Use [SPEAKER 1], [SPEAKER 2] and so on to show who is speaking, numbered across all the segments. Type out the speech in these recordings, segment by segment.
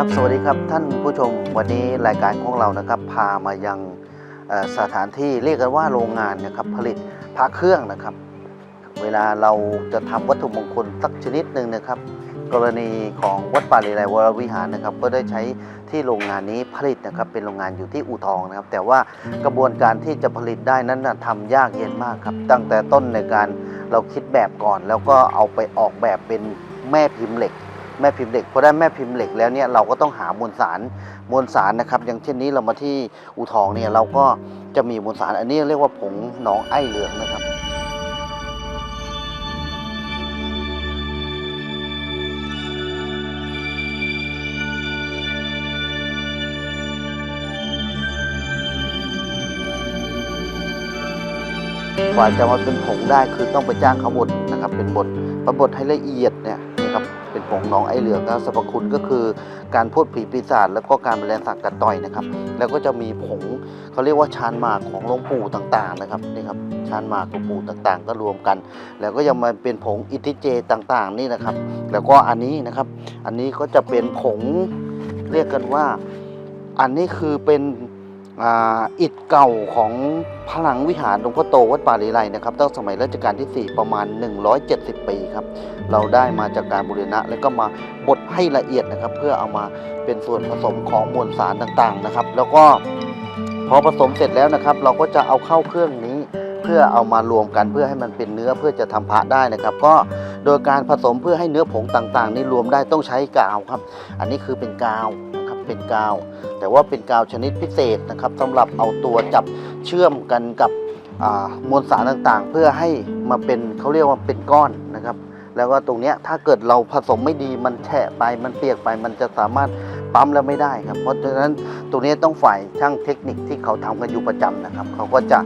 [SPEAKER 1] ครับสวัสดีครับท่านผู้ชมวันนี้รายการของเรานะครับ พามายังสถานที่เรียกกันว่าโรงงานนะครับผลิตพระเครื่องนะครับ เวลาเราจะทำวัตถุมงคลสักชนิดหนึ่งนะครับ กรณีของวัดป่าเลไลวรวิหารนะครับ ก็ได้ใช้ที่โรงงานนี้ผลิตนะครับเป็นโรงงานอยู่ที่อู่ทองนะครับ แต่ว่ากระบวนการที่จะผลิตได้นั้นนะทำยากเย็นมากครับ ตั้งแต่ต้นในการเราคิดแบบก่อน แล้วก็เอาไปออกแบบเป็นแม่พิมพ์เหล็ก แม่พิมพ์เหล็กพอได้แม่พิมพ์เหล็กแล้วเนี่ยเราก็ต้องหามวลสารมวลสารนะครับ อย่างเช่นนี้เรามาที่อู่ทองเนี่ยเราก็จะมีมวลสารอันนี้เรียกว่าผงหนองไอ้เหลืองนะครับกว่าจะมาเป็นผงได้คือต้องไปจ้างเขาบดนะครับ เป็นบดมาบดให้ละเอียดเนี่ย เป็นผงหนองไอเหลืองนะสรรพคุณก็คือการพูดผีปีศาจแล้วก็การแมลงสาบกัดต่อยนะครับ แล้วก็จะมีผงเขาเรียกว่าชานหมากของหลวงปู่ต่างๆนะครับนี่ครับชานหมากหลวงปู่ต่างๆ ก็รวมกัน แล้วก็ยังมาเป็นผงอิทิเจต่างๆ นี่นะครับ แล้วก็อันนี้นะครับ อันนี้ก็จะเป็นผงเรียกกันว่า อันนี้คือเป็น อ่าอิฐเก่าของพลังวิหารหลวงพ่อโตวัดป่าลีไลนะครับตั้งสมัยรัชกาลที่ 4 ประมาณ 170 ปีครับ เราได้มาจากการบูรณะ แล้วก็มาบดให้ละเอียดนะครับ เพื่อเอามาเป็นส่วนผสมของมวลสารต่างๆนะครับ แล้วก็พอผสมเสร็จแล้วนะครับ เราก็จะเอาเข้าเครื่องนี้เพื่อเอามารวมกันเพื่อให้มันเป็นเนื้อเพื่อจะทำพระได้นะครับ ก็โดยการผสมเพื่อให้เนื้อผงต่างๆ นี่รวมได้ต้องใช้กาวครับ อันนี้คือเป็นกาว เป็นกาว แต่ว่าเป็นกาวชนิดพิเศษนะครับสำหรับเอาตัวจับเชื่อมกันกับมวลสารต่างๆ เพื่อให้มาเป็นเขาเรียกว่าเป็นก้อนนะครับ แล้วก็ตรงนี้ถ้าเกิดเราผสมไม่ดีมันแฉะไปมันเปียกไปมันจะสามารถปั๊มแล้วไม่ได้ครับ เพราะฉะนั้นตรงนี้ต้องฝ่ายช่างเทคนิคที่เขาทำกันอยู่ประจำนะครับ เขาก็จะ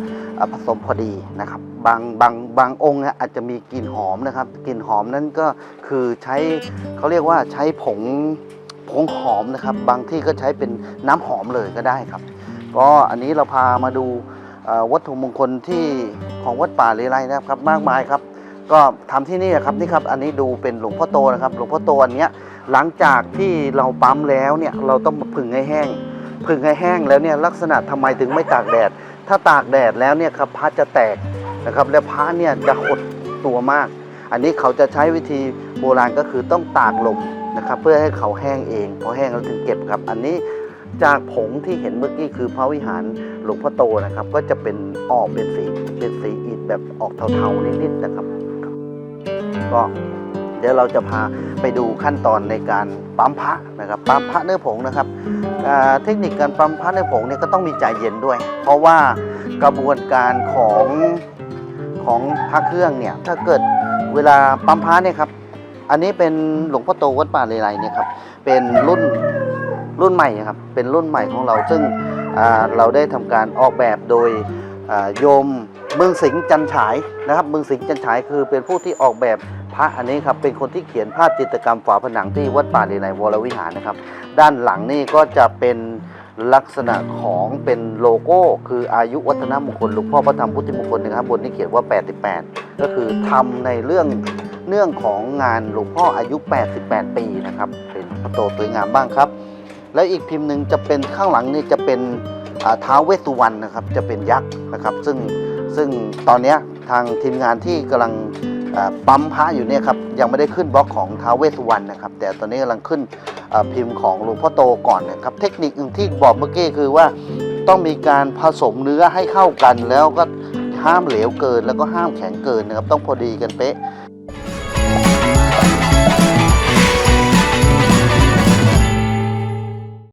[SPEAKER 1] ผสมพอดีนะครับ บางบางบางองค์อาจจะมีกลิ่นหอมนะครับกลิ่นหอมนั้นก็คือใช้เขาเรียกว่าใช้ผง ผงหอมนะครับ บางที่ก็ใช้เป็นน้ำหอมเลยก็ได้ครับ ก็อันนี้เราพามาดูวัตถุมงคลที่ของวัดป่าเลไลนะครับมากมายครับก็ทำที่นี่ครับนี่ครับอันนี้ดูเป็นหลวงพ่อโตนะครับ หลวงพ่อโตอันเนี้ยหลังจากที่เราปั๊มแล้วเนี่ยเราต้องผึ่งให้แห้งผึ่งให้แห้งแล้วเนี่ยลักษณะทำไมถึงไม่ตากแดด ถ้าตากแดดแล้วเนี่ยครับพระจะแตกนะครับแล้วพระเนี่ยจะหดตัวมาก อันนี้เขาจะใช้วิธีโบราณก็คือต้องตากลม นะครับเพื่อให้เขาแห้งเองพอแห้งแล้วถึงเก็บครับ อันนี้จากผงที่เห็นเมื่อกี้คือพระวิหารหลวงพ่อโตนะครับ ก็จะเป็นออกเป็นสีเป็นสีอิฐแบบออกเทาๆนิดๆนะครับ ก็เดี๋ยวเราจะพาไปดูขั้นตอนในการปั๊มพระนะครับปั๊มพระเนื้อผงนะครับเทคนิคการปั๊มพระเนื้อผงเนี่ยก็ต้องมีใจเย็นด้วย เพราะว่ากระบวนการของของพระเครื่องเนี่ยถ้าเกิดเวลาปั๊มพระเนี่ยครับ อันนี้เป็นหลวงพ่อโตวัดป่าเลไลเนี่ยครับ เป็นรุ่นรุ่นใหม่ครับ เป็นรุ่นใหม่ของเรา ซึ่งเราได้ทำการออกแบบโดยโยมเมืองสิงห์จันฉายนะครับ เมืองสิงห์จันฉายคือเป็นผู้ที่ออกแบบพระอันนี้ครับ เป็นคนที่เขียนภาพจิตรกรรมฝาผนังที่วัดป่าเลไลวรวิหารนะครับ ด้านหลังนี่ก็จะเป็นลักษณะของเป็นโลโก้ คืออายุวัฒนมงคลหลวงพ่อพระธรรมพุทธิมงคลนะครับบนนี้เขียนว่า 88 ก็คือทำในเรื่อง เนื่องของงานหลวงพ่ออายุ 88 ปีนะครับ เป็นพระโตสวยงามบ้างครับ แล้วอีกพิมพ์หนึ่งจะเป็นข้างหลังนี่จะเป็นท้าวเวสสุวรรณนะครับ จะเป็นยักษ์นะครับ ซึ่งซึ่งตอนนี้ทางทีมงานที่กำลังปั๊มพระอยู่เนี่ยครับยังไม่ได้ขึ้นบล็อกของท้าวเวสสุวรรณนะครับแต่ตอนนี้กำลังขึ้นพิมพ์ของหลวงพ่อโตก่อนนะครับ เทคนิคหนึ่งที่บอกเมื่อกี้คือว่าต้องมีการผสมเนื้อให้เข้ากันแล้วก็ห้ามเหลวเกินแล้วก็ห้ามแข็งเกินนะครับ ต้องพอดีกันเป๊ะ